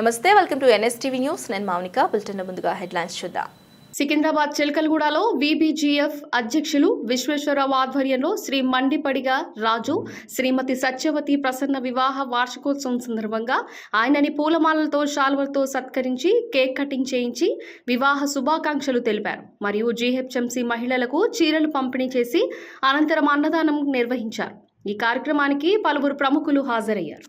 నమస్తే welcome to NSTV news. నేను Mounika bulletin ముందుగా హెడ్లైన్స్ చూద్దాం. సికింద్రాబాద్ చిలకలగూడలో బీబీజీఎఫ్ అధ్యక్షులు విశ్వేశ్వరరావు ఆధ్వర్యంలో శ్రీ మండిపడిగ రాజు శ్రీమతి సత్యవతి ప్రసన్న వివాహ వార్షికోత్సవం సందర్భంగా ఆయనని పూలమాలలతో శాల్వలతో సత్కరించి కేక్ కటింగ్ చేయించి వివాహ శుభాకాంక్షలు తెలిపారు. మరియు జీహెచ్ఎంసీ మహిళలకు చీరలు పంపిణీ చేసి అనంతరం అన్నదానం నిర్వహించారు. ఈ కార్యక్రమానికి పలువురు ప్రముఖులు హాజరయ్యారు.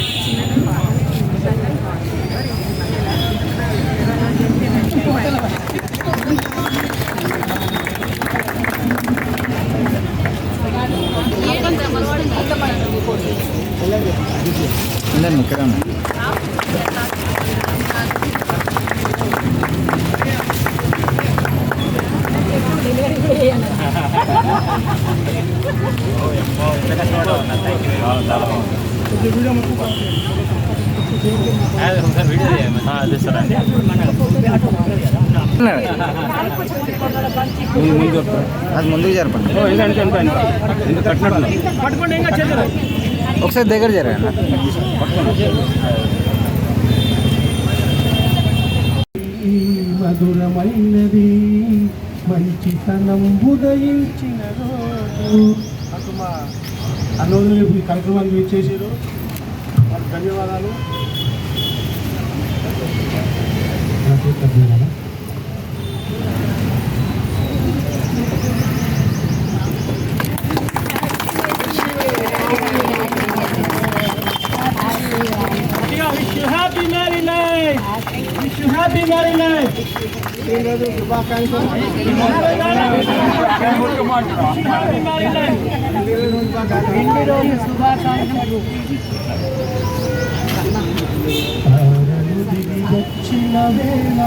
ಇಲ್ಲ ಕಿರಣ ಅದೇ ಸರ್ ಅದು ಮುಂದೆ ಜಾರಪ್ಪ ಇಲ್ಲ ಕಟ್ನಾಡು ಪಟ್ಕೊಂಡು ఒకసారి దగ్గర జరగండి ఈ మధురమైనది మంచితనం ఉదయించిన రోజు. అటు మా అన్నోళ్ళు ఈ కార్యక్రమాన్ని మీరు చేసారు వాళ్ళకి ధన్యవాదాలు. ధన్యవాదాలు. happy married life wish you happy married life ఈరోజు శుభాకాంక్షలు హ్యాపీ మ్యారీ లైఫ్ తారలు దిగి వచ్చిన వేళ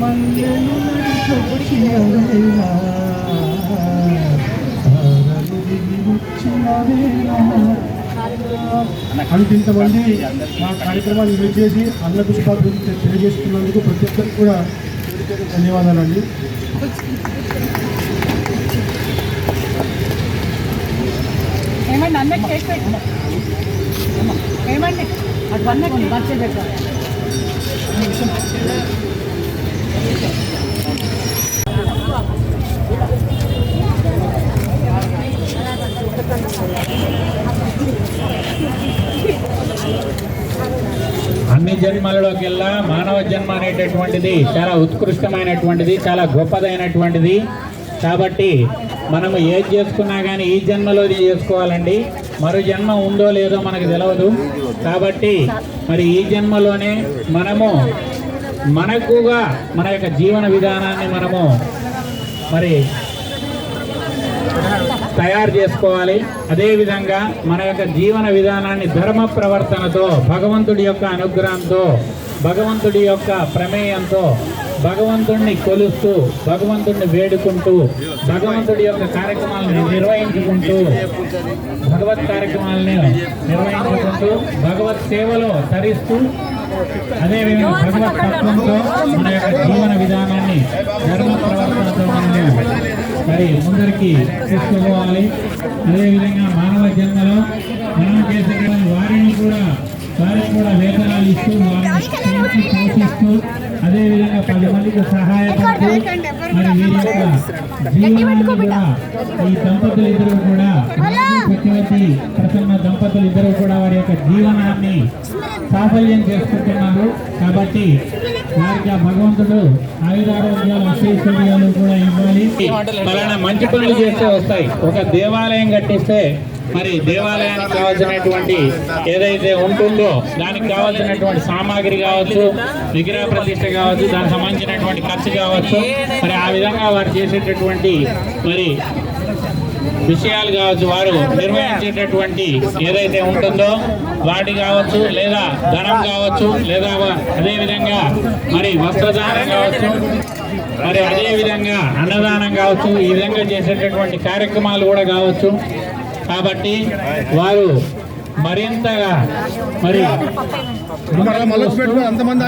మల్లెలు నడిచొచ్చిన వేళ తారలు ఇంతమంది మా కార్యక్రమాన్ని విజయం చేసి అన్నకు శుభాకాంక్షలు తెలియజేస్తున్నందుకు ప్రతి ఒక్కరికి కూడా ధన్యవాదాలండి. ఏమండి అన్న కేక్ ఏమండి అటు అన్నకి బర్త్డే పెట్టాలి అన్ని జన్మలలోకెల్లా మానవ జన్మ అనేటటువంటిది చాలా ఉత్కృష్టమైనటువంటిది చాలా గొప్పదైనటువంటిది. కాబట్టి మనము ఏది చేసుకున్నా కానీ ఈ జన్మలో చేసుకోవాలండి. మరో జన్మ ఉందో లేదో మనకు తెలియదు కాబట్టి మరి ఈ జన్మలోనే మనము మనకుగా మన యొక్క జీవన విధానాన్ని మనము మరి తయారు చేసుకోవాలి. అదేవిధంగా మన యొక్క జీవన విధానాన్ని ధర్మ ప్రవర్తనతో భగవంతుడి యొక్క అనుగ్రహంతో భగవంతుడి యొక్క ప్రమేయంతో భగవంతుడిని కొలుస్తూ భగవంతుడిని వేడుకుంటూ భగవంతుడి యొక్క కార్యక్రమాలను నిర్వహించుకుంటూ భగవత్ కార్యక్రమాలను నిర్వహించుకుంటూ భగవత్ సేవలో తరిస్తూ అదేవిధంగా ధర్మ తత్వంతో మన యొక్క జీవన విధానాన్ని ధర్మ ప్రవర్తనతో మనము మరి ముందరికి తీసుకుపోవాలి. అదేవిధంగా మానవ జన్మలో మనం చేసే వారిని కూడా వారికి కూడా వేతనాలు ఇస్తూ వారిని పోషిస్తూ అదేవిధంగా పది మందికి సహాయపడుతూ మరి వీరి యొక్క జీవనాన్ని కూడా ఈ దంపతులు ఇద్దరు కూడా ప్రసన్న దంపతులు ఇద్దరు కూడా వారి యొక్క జీవనాన్ని సాఫల్యం చేసుకుంటున్నారు. కాబట్టి వారికి ఆ భగవంతుడు ఆయుధారోగ్యాలు కూడా ఇవ్వాలి. పలానా మంచి పనులు చేస్తే వస్తాయి. ఒక దేవాలయం కట్టిస్తే మరి దేవాలయానికి కావాల్సినటువంటి ఏదైతే ఉంటుందో దానికి కావాల్సినటువంటి సామాగ్రి కావచ్చు విగ్రహ ప్రతిష్ట కావచ్చు దానికి సంబంధించినటువంటి ఖర్చు కావచ్చు మరి ఆ విధంగా వారు చేసేటటువంటి మరి విషయాలు కావచ్చు వారు నిర్వహించేటటువంటి ఏదైతే ఉంటుందో వాటి కావచ్చు లేదా ధనం కావచ్చు లేదా అదేవిధంగా మరి వస్త్రదానం కావచ్చు మరి అదే విధంగా అన్నదానం కావచ్చు ఈ విధంగా చేసేటటువంటి కార్యక్రమాలు కూడా కావచ్చు. కాబట్టి వారు మరింతగా మరి అంతమంది